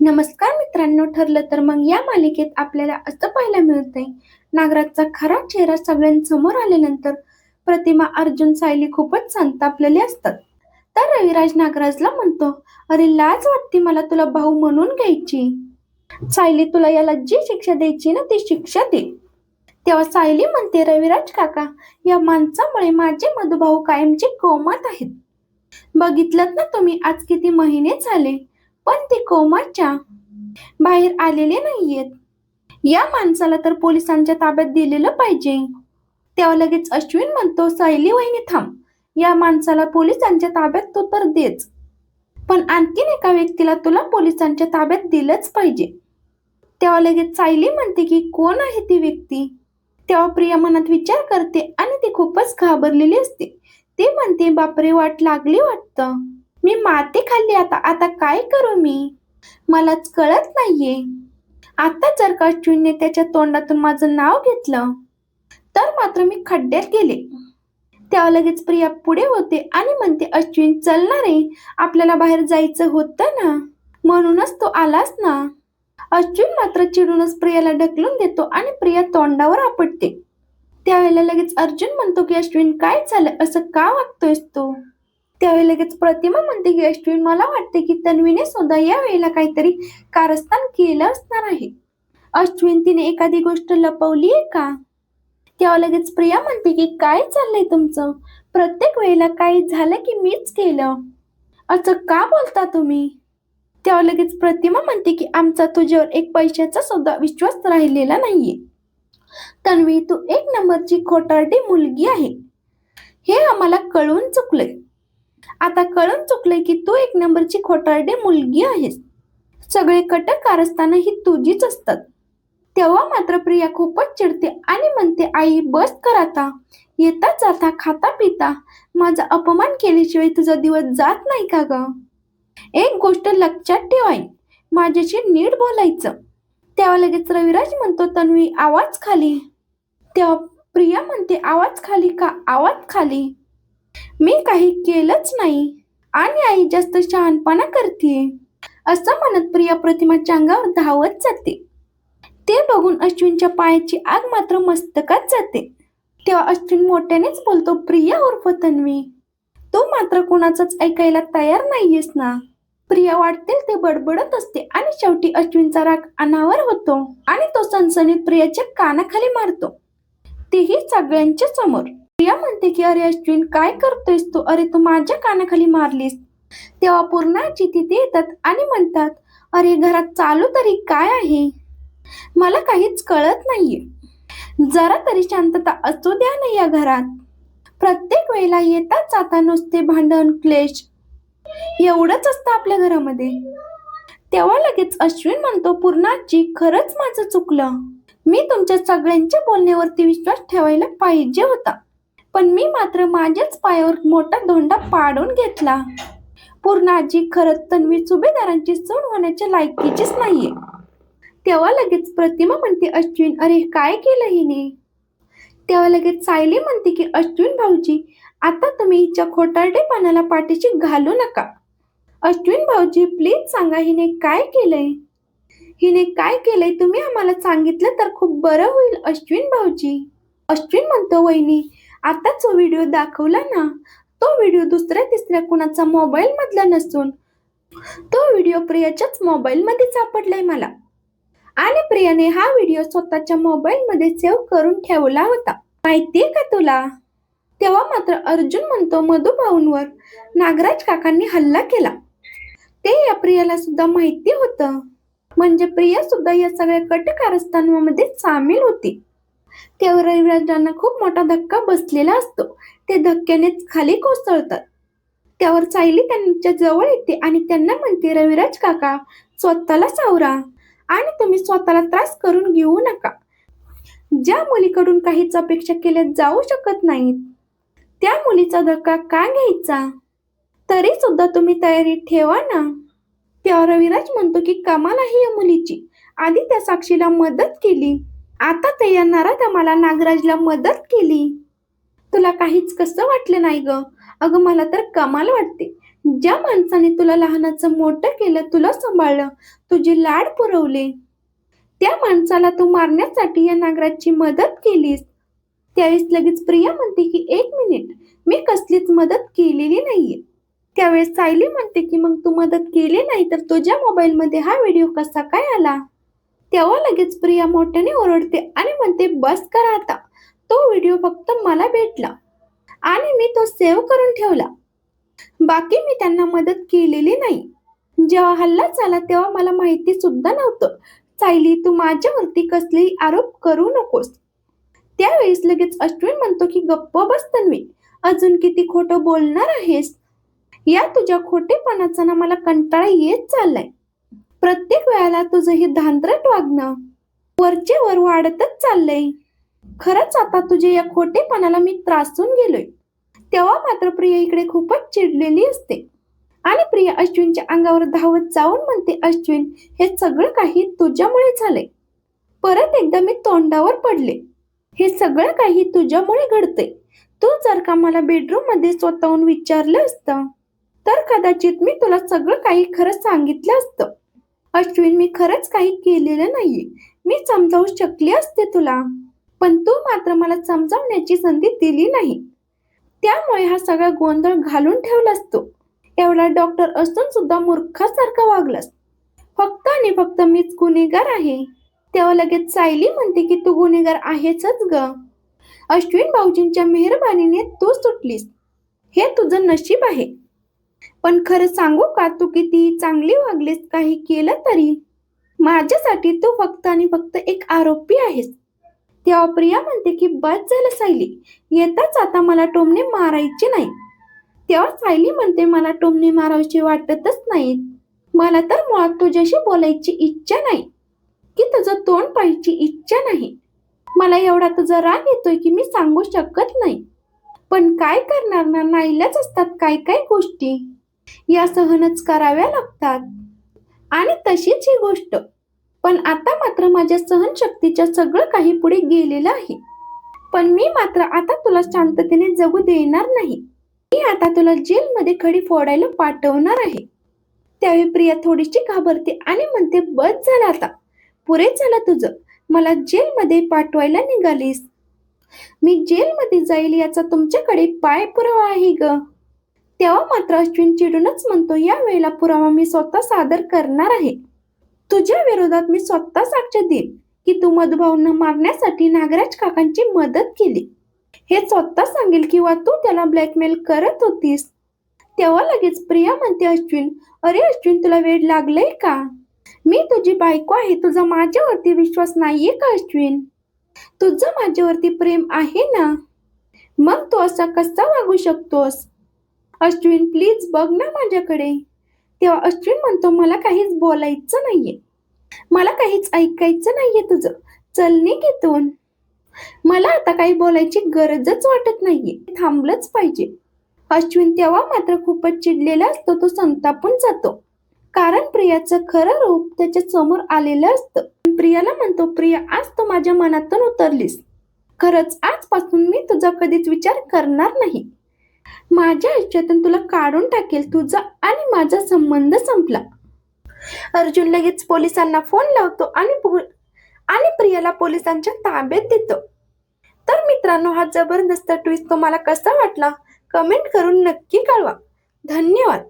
नमस्कार मित्रांनो ठरलं तर मग या मालिकेत आपल्याला असं पाहायला मिळतंय. नागराजचा खरा चेहरा सगळ्यांसमोर आल्यानंतर प्रतिमा अर्जुन सायली खूपच संतापलेले असतात. तर रविराज नागराजला म्हणतो अरे लाज वाटते मला तुला भाऊ म्हणून घ्यायची. सायली तुला याला जी शिक्षा द्यायची ना ती शिक्षा दे. तेव्हा सायली म्हणते रविराज काका या माणसामुळे माझे मधुभाऊ कायमचे कोमात आहेत. बघितलं ना तुम्ही आज किती महिने झाले? पण ते कोमाच्या बाहेर आलेले नाहीयेत. या माणसाला तर पोलिसांच्या ताब्यात दिलेलं पाहिजे. तेव्हा लगेच अश्विन म्हणतो सायली वहिनी थांब. या माणसाला पोलिसांच्या ताब्यात तू तर देच. पण आणखीन एका व्यक्तीला तुला पोलिसांच्या ताब्यात दिलंच पाहिजे. तेव्हा लगेच सायली म्हणते की कोण आहे ती व्यक्ती? तेव्हा प्रिया मनात विचार करते आणि ती खूपच घाबरलेली असते. ती म्हणते बापरे वाट लागली वाटतं. मी माती खाल्ली आता. आता काय करू मी? मलाच कळत नाहीये. आता जर का अश्विनने त्याच्या तोंडातून माझं नाव घेतलं तर मात्र मी खड्ड्यात गेले. तेव्हा लगेच प्रिया पुढे होते आणि म्हणते अश्विन चल आहे आपल्याला बाहेर जायचं होतं ना? म्हणूनच तो आलास ना? अश्विन मात्र चिडूनच प्रियाला ढकलून देतो आणि प्रिया तोंडावर आपटते. त्यावेळेला लगेच अर्जुन म्हणतो की अश्विन काय झालं? असं का वागतोयस तू? त्यावेळी लगेच प्रतिमा म्हणते की अश्विन मला वाटते की तन्वीने सुद्धा या वेळेला काहीतरी कारस्थान केलं असणार आहे. अश्विन तिने एखादी गोष्ट लपवली आहे का? तेव्हा लगेच प्रिया म्हणते की काय चाललंय तुमचं? प्रत्येक वेळेला काही झालं की मीच केलं. असं का बोलता तुम्ही? तेव्हा लगेच प्रतिमा म्हणते की आमचा तुझ्यावर एक पैशाचा सुद्धा विश्वास राहिलेला नाहीये. तन्वी तू एक नंबरची खोटारडी मुलगी आहे. हे आम्हाला कळून चुकलंय. आता कळून चुकलंय की तू एक नंबरची खोटारडे मुलगी आहेस. सगळे कटक कारस्थानं ही तुझीच असतात. तेव्हा मात्र प्रिया खूपच चिडते आणि म्हणते आई बस कर आता. येता जाता खाता पिता. माझा अपमान केल्याशिवाय तुझा दिवस जात नाही का ग? एक गोष्ट लक्षात ठेवाय माझ्याशी नीट बोलायचं. तेव्हा लगेच रविराज म्हणतो तन्वी आवाज खाली. तेव्हा प्रिया म्हणते आवाज खाली का? आवाज खाली. मी काही केलंच नाही. आणि आई जास्त शहाणपणा करते असं म्हणत प्रिया प्रतिमाच्या अंगावर धावत जाते. ते बघून अश्विनच्या पायाची आग मात्र मस्तकात जाते. तेव्हा अश्विन मोठ्यानेच बोलतो प्रिया उर्फ तन्वी तो मात्र कोणाचंच ऐकायला तयार नाहीयेस ना. प्रिया वाटतील ते बडबडत असते आणि शेवटी अश्विनचा राग अनावर होतो आणि तो सनसनीत प्रियाच्या कानाखाली मारतो. तेही सगळ्यांच्या समोर. प्रिया म्हणते की अरे अश्विन काय करतोयस तू? अरे तू माझ्या कानाखाली मारलीस. तेव्हा पूर्णाची तिथे येतात आणि म्हणतात अरे घरात चालू तरी काय आहे? मला काहीच कळत नाहीये. जरा तरी शांतता असू द्या ना या घरात. प्रत्येक वेळेला येतात जाता नुसते भांडण क्लेश. एवढंच असतं आपल्या घरामध्ये. तेव्हा लगेच अश्विन म्हणतो पूर्णाची खरंच माझं चुकलं. मी तुमच्या सगळ्यांच्या बोलण्यावरती विश्वास ठेवायला पाहिजे होता. पण मी मात्र माझ्याच पायावर मोठा धोंडा पाडून घेतला. पूर्णाजी खरंच तन्वी सुभेदारांची सून होण्याच्या लायकीचीच नाहीये. तेव्हा लगेच प्रतिमा म्हणते अश्विन अरे काय केलं हिने? तेव्हा लगेच सायली म्हणते की अश्विन भाऊजी आता तुम्ही हिच्या खोटारडेपणाला पाठीशी घालू नका. अश्विन भाऊजी प्लीज सांगा हिने काय केलंय? हिने काय केलंय? तुम्ही आम्हाला सांगितलं तर खूप बरं होईल अश्विन भाऊजी. अश्विन म्हणतो वहिनी आता जो व्हिडिओ दाखवला ना तो व्हिडिओ दुसऱ्या तिसऱ्या कुणाचा मोबाईल मधला नसून तो व्हिडिओ प्रियाच्याच मोबाईल मध्ये सापडलाय मला. आणि प्रियाने हा व्हिडिओ स्वतःच्या मोबाईल मध्ये सेव्ह करून ठेवला होता. माहितीये का तुला? तेव्हा मात्र अर्जुन म्हणतो मधुभाऊंवर नागराज काकांनी हल्ला केला. ते या प्रियाला सुद्धा माहिती होतं. म्हणजे प्रिया सुद्धा या सगळ्या कट कारस्थानामध्ये सामील होती. तेव्हा रविराजांना खूप मोठा धक्का बसलेला असतो. ते धक्क्यानेच खाली कोसळतात. त्यावर सायली त्यांच्या जवळ येते आणि त्यांना म्हणते रविराज काका स्वतःला सावरा आणि तुम्ही स्वतःला त्रास करून घेऊ नका. ज्या मुलीकडून काहीच अपेक्षा केल्या जाऊ शकत नाहीत त्या मुलीचा धक्का का घ्यायचा? तरी सुद्धा तुम्ही तयारी ठेवा ना. तेव्हा रविराज म्हणतो की कमाल आहे या मुलीची. आधी त्या साक्षीला मदत केली. आता ते या नराधमाला नागराजला मदत केली. तुला काहीच कसं वाटलं नाही ग? अगं मला तर कमाल वाटते. ज्या माणसाने तुला लहानाचं मोठं केलं तुला सांभाळलं तुझे लाड पुरवले. त्या माणसाला तू मारण्यासाठी या नागराजची मदत केलीस. त्यावेळेस लगेच प्रिया म्हणते की एक मिनिट मी कसलीच मदत केलेली नाहीये. त्यावेळेस सायली म्हणते की मग तू मदत केली नाही तर तुझ्या मोबाईल मध्ये हा व्हिडिओ कसा काय आला? तेव्हा लगेच प्रिया मोठ्याने ओरडते आणि म्हणते बस करा आता. तो व्हिडिओ फक्त मला भेटला आणि मी तो सेव्ह करून ठेवला. बाकी मी त्यांना मदत केलेली नाही. जेव्हा हल्ला झाला तेव्हा मला माहिती सुद्धा नव्हतं. सायली तू माझ्यावरती कसलेही आरोप करू नकोस. त्यावेळेस लगेच अश्विन म्हणतो की गप्प बस तन्वी अजून किती खोटं बोलणार आहेस? या तुझ्या खोटेपणाचा ना मला कंटाळा येत चाललाय. प्रत्येक वेळेला तुझं हे धांदरट वागणं वरचे वर वाढतच चाललंय. खरंच आता तुझे या खोटेपणाला मी त्रासून गेलोय. तेव्हा मात्र प्रिया इकडे खूपच चिडलेली असते. आणि प्रिया अश्विनच्या अंगावर धावत जाऊन म्हणते अश्विन हे सगळं काही तुझ्यामुळे झालंय. परत एकदा मी तोंडावर पडले. हे सगळं काही तुझ्यामुळे घडते तू जर का मला बेडरूममध्ये स्वतःहून विचारलं असतं तर कदाचित मी तुला सगळं काही खरं सांगितलं असतं. अश्विन मी खरंच काही केलेलं नाहीये. मी समजावू शकले असते तुला. पण तू मात्र मला समजावण्याची संधी दिली नाही. त्यामुळे हा सगळा गोंधळ घालून ठेवलास तू एवढा डॉक्टर असून सुद्धा मूर्खासारखा वागलास. फक्त आणि फक्त मीच गुन्हेगार आहे. तेव्हा लगेच सायली म्हणते की तू गुन्हेगार आहेच ग. अश्विन भाऊजींच्या मेहरबानीने तू सुटलीस. हे तुझं नशीब आहे. पण खरं सांगू का तू किती चांगली वागलीस? काही केलं तरी? माझ्यासाठी तू फक्त आणि फक्त एक आरोपी आहेस. तेव्हा प्रिया म्हणते की बस झालं सायली. येताच आता मला टोमणे मारायचे नाही तेव्हा सायली म्हणते मला टोमणे मारायचे वाटतच नाही मला तर मुळात तुझ्याशी बोलायची इच्छा नाही. की तुझं तोंड पाहायची इच्छा नाही. मला एवढा तुझा राग येतोय की मी सांगू शकत नाही. पण काय करणार ना? नाईलाच असतात काय काय गोष्टी. या सहनच कराव्या लागतात. आणि तशीच ही गोष्ट. पण आता मात्र माझ्या सहनशक्तीच्या सगळं काही पुढे गेलेलं आहे. पण मी मात्र आता तुला शांततेने जगू देणार नाही. मी आता तुला जेलमध्ये खडी फोडायला पाठवणार आहे. त्यावेळी प्रिया थोडीशी घाबरते आणि म्हणते बस झालं आता. पुरे झालं तुझं. मला जेलमध्ये पाठवायला निघालीस. मी जेलमध्ये जाईल याचा तुमच्याकडे पाय पुरावा आहे ग. तेव्हा मात्र अश्विन चिडूनच म्हणतो या वेळेला पुरावा मी स्वतः सादर करणार आहे. तुझ्या विरोधात मी स्वतः साक्ष देईन की तू मधुभाऊंना मारण्यासाठी नागराज काकांची मदत केली. हे स्वतः सांगेल किंवा तू त्याला ब्लॅकमेल करत होतीस. तेव्हा लगेच प्रिया म्हणते अश्विन अरे अश्विन तुला वेळ लागलाय का? मी तुझी बायको आहे तुझा माझ्यावरती विश्वास नाहीये का अश्विन? तुझं माझ्यावरती प्रेम आहे ना? मग तू असा कसा वागू शकतोस? अश्विन प्लीज बघ ना माझ्याकडे. तेव्हा अश्विन म्हणतो मला काहीच बोलायचं नाहीये. मला काहीच ऐकायचं नाहीये तुझं. चल घेतून मला आता काही बोलायची गरजच वाटत नाहीये. थांबलंच पाहिजे. अश्विन तेव्हा मात्र खूपच चिडलेला असतो तो संतापून जातो. कारण प्रियाचं खरं रूप त्याच्यासमोर आलेलं असतं. प्रियाला म्हणतो प्रिया आज तू माझ्या मनातून उतरलीस. खरंच आजपासून मी तुझा कधीच विचार करणार नाही. माझ्या आयुष्यातून तुला काढून टाकेल तुझा आणि माझा संबंध संपला. अर्जुन लगेच पोलिसांना फोन लावतो आणि आणि प्रियाला पोलिसांच्या ताब्यात देतो. तर मित्रांनो हा जबरदस्त ट्विस्ट तुम्हाला कसा वाटला? कमेंट करून नक्की कळवा. धन्यवाद.